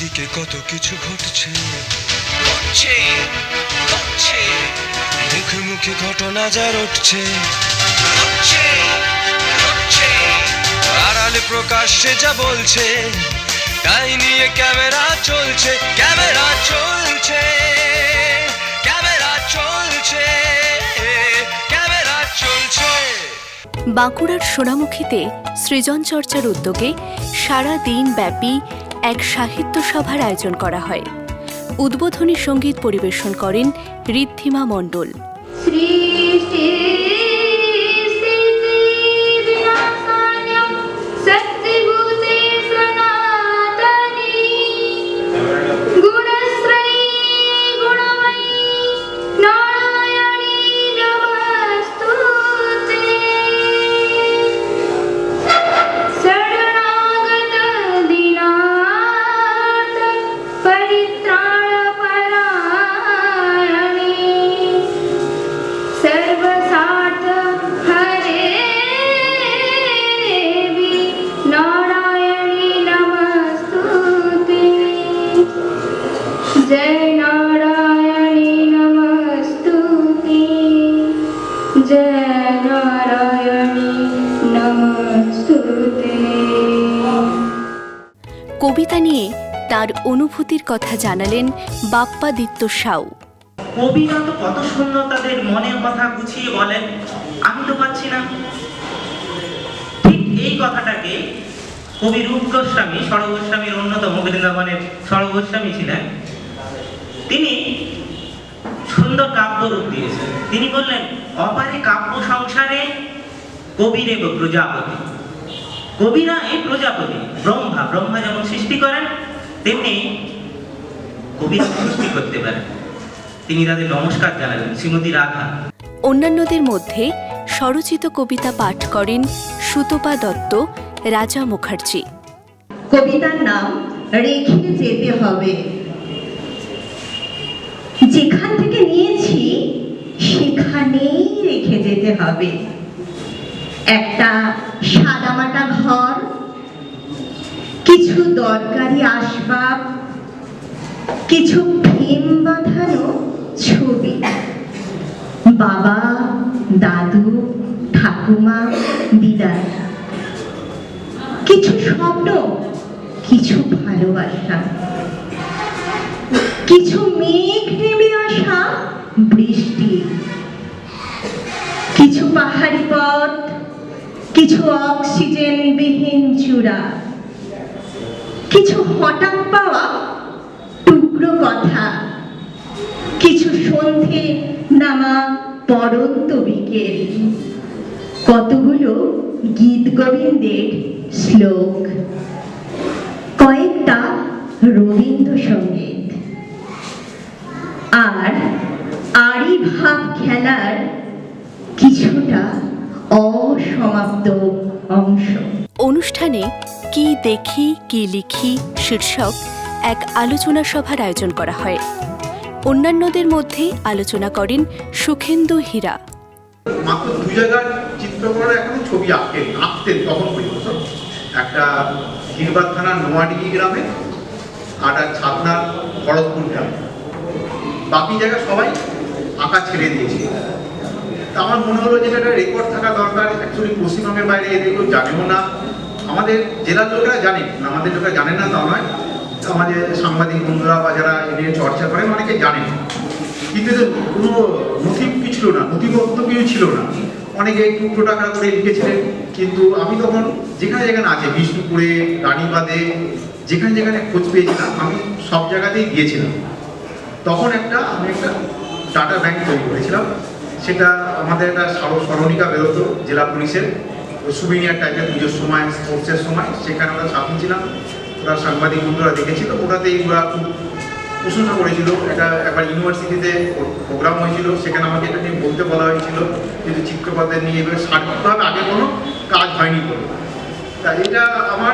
চারিদিকে কত কিছু ঘটছে। ঘটছে ঘটছে। মুখে মুখে ঘটনা যা রটছে। ঘটছে ঘটছে। আড়ালে প্রকাশ্যে যা বলছে তাই নিয়ে ক্যামেরা চলছে ক্যামেরা চলছে ক্যামেরা চলছে ক্যামেরা চলছে। বাঁকুড়ার সোনামুখীতে সৃজন চর্চার উদ্যোগে সারা দিন ব্যাপী এক সাহিত্য সভার আয়োজন করা হয়। উদ্বোধনী সংগীত পরিবেশন করেন ঋদ্ধিমা মণ্ডল। श्री কবিতা নিয়ে তার অনুভূতির কথা জানালেন বাপ্পাদিত্য সাউ। কবিরা তো কত সুন্দর তাদের মনের কথা গুছিয়ে বলেন, আমি তো পাচ্ছি না। ঠিক এই কথাটাকে কবি রূপ গোস্বামী সরব গোস্বামীর অন্যতম বৃন্দাবনের সরব গোস্বামী ছিলেন। তিনি সুন্দর কাব্য রূপ দিয়েছেন। তিনি বললেন, অপারে কাব্য সংসারে কবিরেব প্রজাপতি। কবিরা এই প্রজাপতি। ব্রহ্মা ব্রহ্মা যেমন সৃষ্টি করেন তেমনি কবিরা সৃষ্টি করতে পারেন। তিনি তাদের নমস্কার জানালেন শ্রীমতী রাধা। অন্যান্যদের মধ্যে স্বরচিত কবিতা পাঠ করেন সুতপা দত্ত রাজা মুখার্জি। কবিতার নাম রেখে যেতে হবে। যেখান থেকে নিয়েছি সেখানেই রেখে যেতে হবে। একটা সাদামাটা ঘর, কিছু দরকারি আসবাব, কিছু ফিল্ম বাঁধানো ছবি। বাবা, দাদু, ঠাকুমা, দিদার, কিছু স্বপ্ন, কিছু ভালোবাসা, কিছু মেঘ নেমে আসা বৃষ্টি, কিছু পাহাড়ি পথ কিছু অক্সিজেন বিহীন চূড়া, কিছু হঠাৎ পাওয়া টুকরো কথা, কিছু সন্ধে নামা পরন্ত বিকেল কতগুলো গীত গোবিন্দের শ্লোক? কয়েকটা রবীন্দ্রসঙ্গীত। আর আড়ি ভাব খেলার কিছুটা অসমাপ্ত অংশ। অনুষ্ঠানে কি দেখি কি লিখি শীর্ষক এক আলোচনা সভার আয়োজন করা হয়। অন্যান্যদের মধ্যে আলোচনা করেন সুখেন্দু হীরা। মাত্র দুই জায়গার এখনও ছবি আঁকতেন আঁকতেন তখন পর্যন্ত। একটা থানার নোয়াডিগি গ্রামে আর একটা ছাতনার ভরতপুর গ্রামে। বাকি জায়গা সবাই আঁকা ছেড়ে দিয়েছে। তা আমার মনে হলো যেটা একটা রেকর্ড থাকা দরকার। অ্যাকচুয়ালি পশ্চিমবঙ্গের বাইরে এদের কেউ জানেও না। আমাদের জেলার লোকেরা জানে আমাদের লোকেরা জানেন না তা নয়। আমাদের সাংবাদিক বন্ধুরা বা যারা এ নিয়ে চর্চা করেন, অনেকে জানেন। কিন্তু কোনো নথি ছিল না নথিবদ্ধ কিছু ছিল না। অনেকে টুকরো টাকা করে লিখেছিলেন। কিন্তু আমি তখন যেখানে যেখানে আছে, বিষ্ণুপুরে রানীবাদে যেখানে যেখানে খোঁজ পেয়েছিলাম, আমি সব জায়গাতেই গিয়েছিলাম। তখন একটা, আমি একটা ডাটা ব্যাংক তৈরি করেছিলাম। সেটা আমাদের একটা স্মর- স্মরণিকা বেরোতো, জেলা পুলিশের। সুবিনিয়ার টাইপের পুজোর সময় স্পোর্টসের সময়, সেখানে আমরা ছাত্র ছিলাম। ওরা সাংবাদিক বন্ধুরা দেখেছিল, ওটাতেই ওরা খুব প্রশংসা করেছিল। এটা একবার ইউনিভার্সিটিতে প্রোগ্রাম হয়েছিল, সেখানে আমাকে এটা নিয়ে বলতে বলা হয়েছিল কিন্তু চিত্রকরদের নিয়ে এবার সার্বিকভাবে আগে কোনো কাজ হয়নি কোনো তা এটা আমার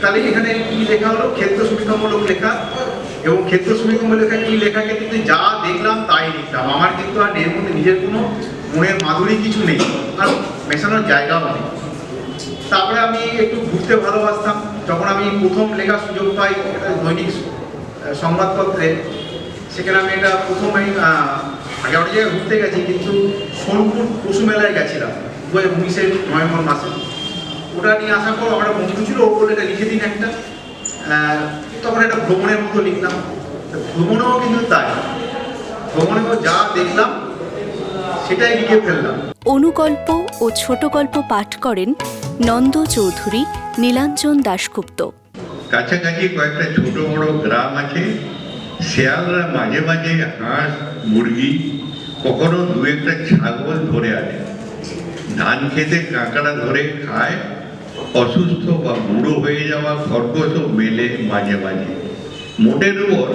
তাহলে এখানে কি লেখা হলো? ক্ষেত্র সুবিধামূলক লেখা। এবং ক্ষেত্র সুবিধামূলক লেখা কি লেখাকে কিন্তু যা দেখলাম তাই লিখলাম আমার কিন্তু আর এর মধ্যে নিজের কোনো মনের মাধুরী কিছু নেই আর মেশানোর জায়গাও নেই। তারপরে আমি একটু ঘুরতে ভালোবাসতাম। যখন আমি প্রথম লেখার সুযোগ পাই দৈনিক সংবাদপত্রে, সেখানে আমি এটা প্রথম আমি আগে অনেক জায়গায় ঘুরতে গেছি, কিন্তু সোনপুর পশু মেলায় গেছিলাম দু হাজার উনিশের নভেম্বর মাসে। ওটা নিয়ে আসার পর আমার বন্ধু ছিল, ও বলে এটা লিখে দিন একটা। তখন একটা ভ্রমণের মতো লিখলাম। ভ্রমণেও কিন্তু তাই। ভ্রমণেও যা দেখলাম সেটাই লিখে ফেললাম। অনুগল্প ও ছোট গল্প পাঠ করেন নন্দ চৌধুরী নীলাঞ্জন দাশগুপ্ত। কাছাকাছি কয়েকটা ছোট বড় গ্রাম আছে। শেয়ালরা মাঝে মাঝে হাঁস মুরগি কখনো দু একটা ছাগল ধরে আনে। ধান খেতে কাঁকড়া ধরে খায়। অসুস্থ বা বুড়ো হয়ে যাওয়া খরগোশও মেলে মাঝে মাঝে। মোটের উপর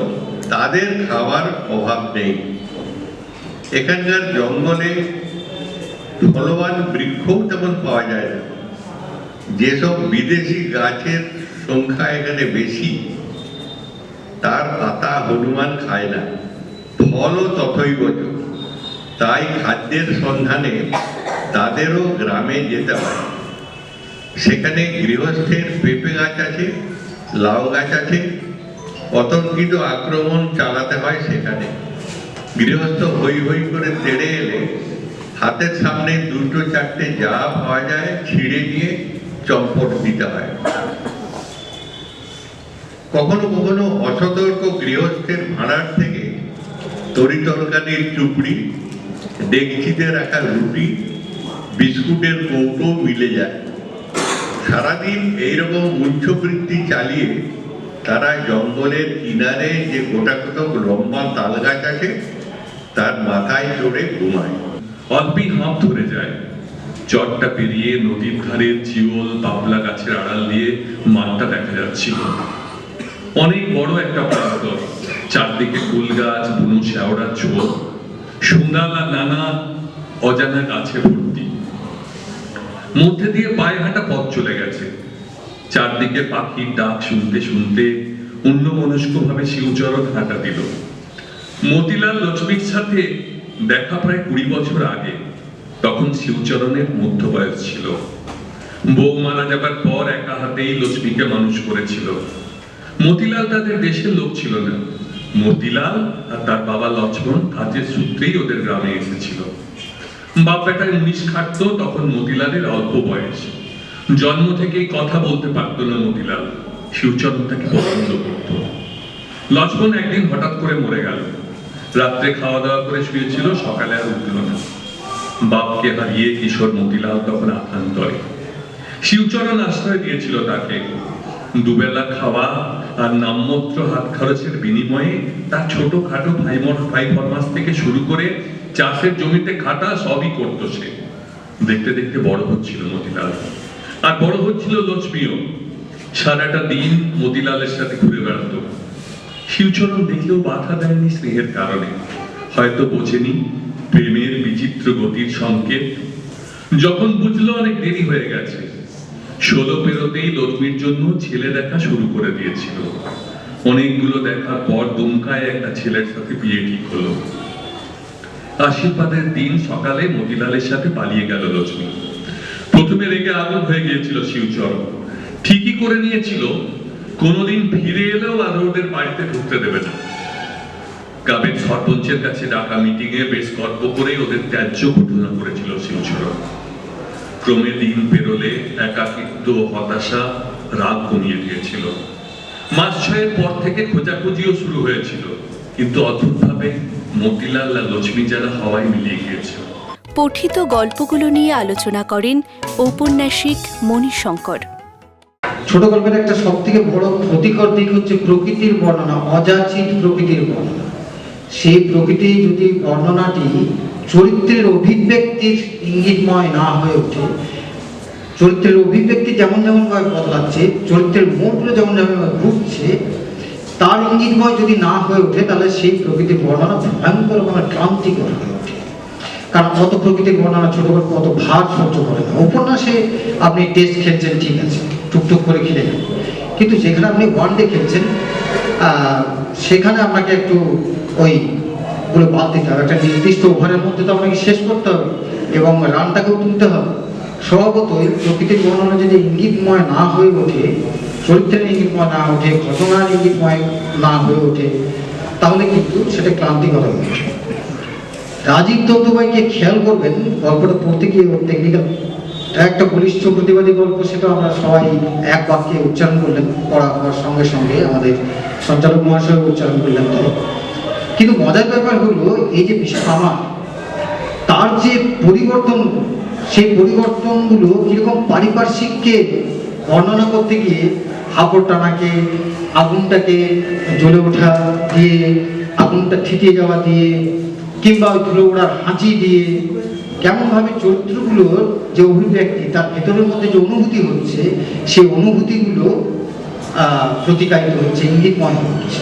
তাদের খাবার অভাব নেই। এখানকার জঙ্গলে ফলবান বৃক্ষও তেমন পাওয়া যায় না। যেসব বিদেশি গাছের সংখ্যা এখানে বেশি, তার পাতা হনুমান খায় না। ফলও তথই বচ তাই খাদ্যের সন্ধানে তাদেরও গ্রামে যেতে হয়। সেখানে গৃহস্থের পেঁপে গাছ আছে, লাউ গাছ আছে, অতর্কিত আক্রমণ চালাতে হয় সেখানে। গৃহস্থ হই হই করে তেড়ে এলে, হাতের সামনে দুটো চারটে যা পাওয়া যায় ছিঁড়ে নিয়ে চম্পট দিতে হয়। কখনো কখনো অসতর্ক গৃহস্থের ভাড়ার থেকে তরি তরকারির চুপড়ি ডেকচিতে রাখা রুটি, বিস্কুটের কৌটো মিলে যায়। সারাদিন এইরকম উচ্চবৃত্তি চালিয়ে তারা জঙ্গলের কিনারে যে গোটাকতক লম্বা তাল গাছ আছে, তার মাথায় চড়ে ঘুমায়। অল্পেই হাঁপ ধরে যায়। চটটা পেরিয়ে নদীর ধারে চিওল বাবলা গাছের আড়াল দিয়ে মাঠটা দেখা যাচ্ছিল। অনেক বড় একটা প্রান্তর, চারদিকে কুল গাছ বুনো শেওড়ার ঝোপ সুন্দর নানা অজানা গাছে ভর্তি। মধ্যে দিয়ে পায়ে হাঁটা পথ চলে গেছে। চারদিকে পাখির ডাক শুনতে শুনতে অন্য মনস্কভাবে শিউচরণ হাঁটা দিল। মতিলাল লক্ষ্মীর সাথে দেখা প্রায় কুড়ি বছর আগে, তখন শিবচরণের মধ্য বয়স ছিল। বউ মারা যাবার পর একা হাতেই লক্ষ্মীকে মানুষ করেছিল। মতিলাল তাদের দেশের লোক ছিল না। মতিলাল আর তার বাবা লক্ষ্মণ কাজের সূত্রেই ওদের গ্রামে এসেছিল। বাপ বেটায় মুনিশ খাটতো তখন মতিলালের অল্প বয়স। জন্ম থেকেই কথা বলতে পারতো না মতিলাল। শিবচরণ তাকে পছন্দ করতো। লক্ষ্মণ একদিন হঠাৎ করে মরে গেল। রাত্রে খাওয়া দাওয়া করে শুয়েছিল, সকালে আর উঠল না। বাপকে হারিয়ে কিশোর মতিলাল তখন আকান্তরে শিবচরণ আশ্রয় দিয়েছিল তাকে। দুবেলা খাওয়া আর নামমাত্র হাত খরচের বিনিময়ে তার ছোট খাটো ভাই মর- ভাই ফরমাস থেকে শুরু করে চাষের জমিতে খাটা সবই করত সে। দেখতে দেখতে বড় হচ্ছিল মতিলাল। আর বড় হচ্ছিল লক্ষ্মীও। সারাটা দিন মতিলালের সাথে ঘুরে বেড়াতো। শিবচরণ দেখলেও বাধা দেয়নি স্নেহের কারণে। হয়তো বোঝেনি প্রেমের বিচিত্র গতির সংকেত। যখন বুঝলো অনেক দেরি হয়ে গেছে, ষোলো পেরোতেই লক্ষ্মীর জন্য ছেলে দেখা শুরু করে দিয়েছিল। অনেকগুলো দেখার পর দুমকায় একটা ছেলের সাথে বিয়ে ঠিক হলো। আশীর্বাদের দিন সকালে মতিলালের সাথে পালিয়ে গেল লক্ষ্মী প্রথমে রেগে আগুন হয়ে গিয়েছিল শিবচরণ ঠিকই করে নিয়েছিল, কোনোদিন ফিরে এলেও আর ওদের বাড়িতে ঢুকতে দেবে না। গ্রামের সরপঞ্চের কাছে ডাকা মিটিং এ বেশ গর্ব করে ওদের ত্যায্য ঘোষণা করেছিল শিবচরণ ক্রমে দিন পেরোলে একাকিত্ব হতাশা রাগ কমিয়ে দিয়েছিল। মাস ছয়ের পর থেকে খোঁজাখুঁজিও শুরু হয়েছিল, কিন্তু অদ্ভুতভাবে মতিলাল লক্ষ্মী যারা হওয়ায় মিলিয়ে গিয়েছিল। পঠিত গল্পগুলো নিয়ে আলোচনা করেন ঔপন্যাসিক মণিশঙ্কর। ছোট গল্পের একটা সব থেকে বড় ক্ষতিকর দিক হচ্ছে প্রকৃতির বর্ণনা অযাচিত প্রকৃতির বর্ণনা। সেই প্রকৃতি যদি বর্ণনাটি চরিত্রের অভিব্যক্তির ইঙ্গিতময় না হয়ে ওঠে চরিত্রের অভিব্যক্তি যেমন যেমন ভাবে বদলাচ্ছে চরিত্রের মোড়গুলো যেমন যেমন ভাবে ঘুরছে তার ইঙ্গিতময় যদি না হয়ে ওঠে, তাহলে সেই প্রকৃতির বর্ণনা ভয়ঙ্কর রকমের ক্লান্তিকর হয়ে ওঠে। কারণ কত প্রকৃতির বর্ণনা ছোট গল্প কত ভার সহ্য করে না। উপন্যাসে আপনি টেস্ট খেলছেন, ঠিক আছে, টুকটুক করে খেলে কিন্তু যেখানে আপনি ওয়ান ডে খেলছেন সেখানে আপনাকে একটু ওই গুলো বাদ দিতে হবে। একটা নির্দিষ্ট ওভারের মধ্যে তো আপনাকে শেষ করতে হবে এবং রানটাকেও তুলতে হবে। স্বভাবতই প্রকৃতির বর্ণনা যদি ইঙ্গিতময় না হয়ে ওঠে চরিত্রের ইঙ্গিতময় না ওঠে ঘটনার ইঙ্গিতময় না হয়ে ওঠে, তাহলে কিন্তু সেটা ক্লান্তিকর ওঠে রাজীব দত্তবাইকে খেয়াল করবেন, গল্পটা পড়তে গিয়ে ওর টেকনিক্যাল একটা বলিষ্ঠ প্রতিবাদী গল্প, সেটা আমরা সবাই এক বাক্যে উচ্চারণ করলেন, পড়া হওয়ার সঙ্গে সঙ্গে আমাদের সঞ্চালক মহাশয় উচ্চারণ করলেন তাই। কিন্তু মজার ব্যাপার হলো, এই যে আমার তার যে পরিবর্তন, সেই পরিবর্তনগুলো কীরকম পারিপার্শ্বিককে বর্ণনা করতে গিয়ে হাঁপড় টানাকে আগুনটাকে জ্বলে ওঠা দিয়ে, আগুনটা ঠিটিয়ে যাওয়া দিয়ে, কিংবা ওই ধুলো ওড়ার হাঁচি দিয়ে, কেমনভাবে চরিত্রগুলোর যে অভিব্যক্তি, তার ভেতরের মধ্যে যে অনুভূতি হচ্ছে, সেই অনুভূতিগুলো প্রতিকারিত হচ্ছে ইঙ্গিতময় হচ্ছে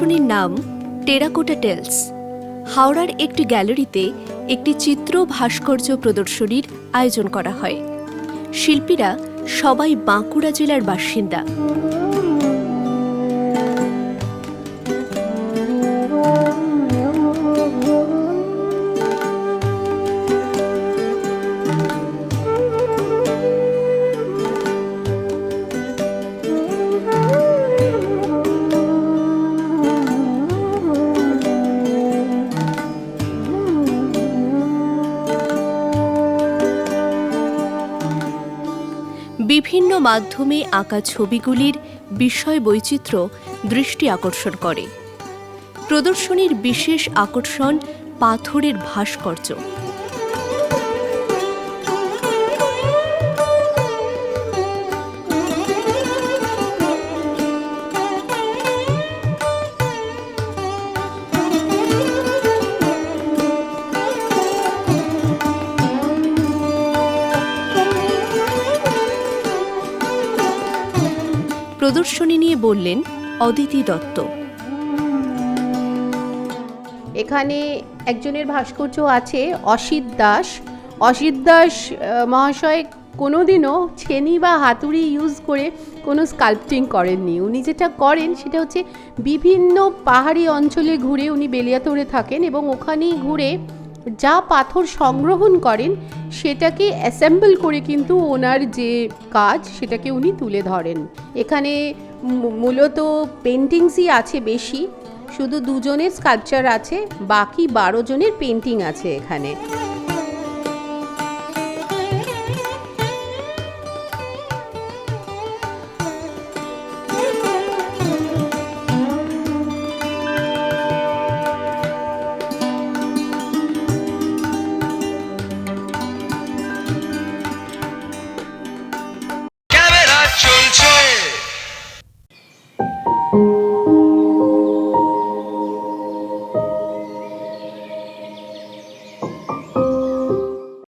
প্রদর্শনীর নাম টেরাকোটা টেলস। হাওড়ার একটি গ্যালারিতে একটি চিত্র ভাস্কর্য প্রদর্শনীর আয়োজন করা হয়। শিল্পীরা সবাই বাঁকুড়া জেলার বাসিন্দা। বিভিন্ন মাধ্যমে আঁকা ছবিগুলির বিষয় বৈচিত্র্য দৃষ্টি আকর্ষণ করে। প্রদর্শনীর বিশেষ আকর্ষণ পাথরের ভাস্কর্য। প্রদর্শনী নিয়ে বললেন অদিতি দত্ত। এখানে একজনের ভাস্কর্য আছে, অসিত দাস। অসিত দাস মহাশয় কোনোদিনও ছেনি বা হাতুড়ি ইউজ করে কোনো স্কাল্পটিং করেননি। উনি যেটা করেন সেটা হচ্ছে বিভিন্ন পাহাড়ি অঞ্চলে ঘুরে উনি বেলিয়াতোড়ে থাকেন এবং ওখানেই ঘুরে যা পাথর সংগ্রহণ করেন, সেটাকে অ্যাসেম্বল করে কিন্তু ওনার যে কাজ, সেটাকে উনি তুলে ধরেন। এখানে মূলত পেন্টিংসই আছে বেশি, শুধু দুজনের স্কাল্পচার আছে, বাকি বারো জনের পেন্টিং আছে এখানে।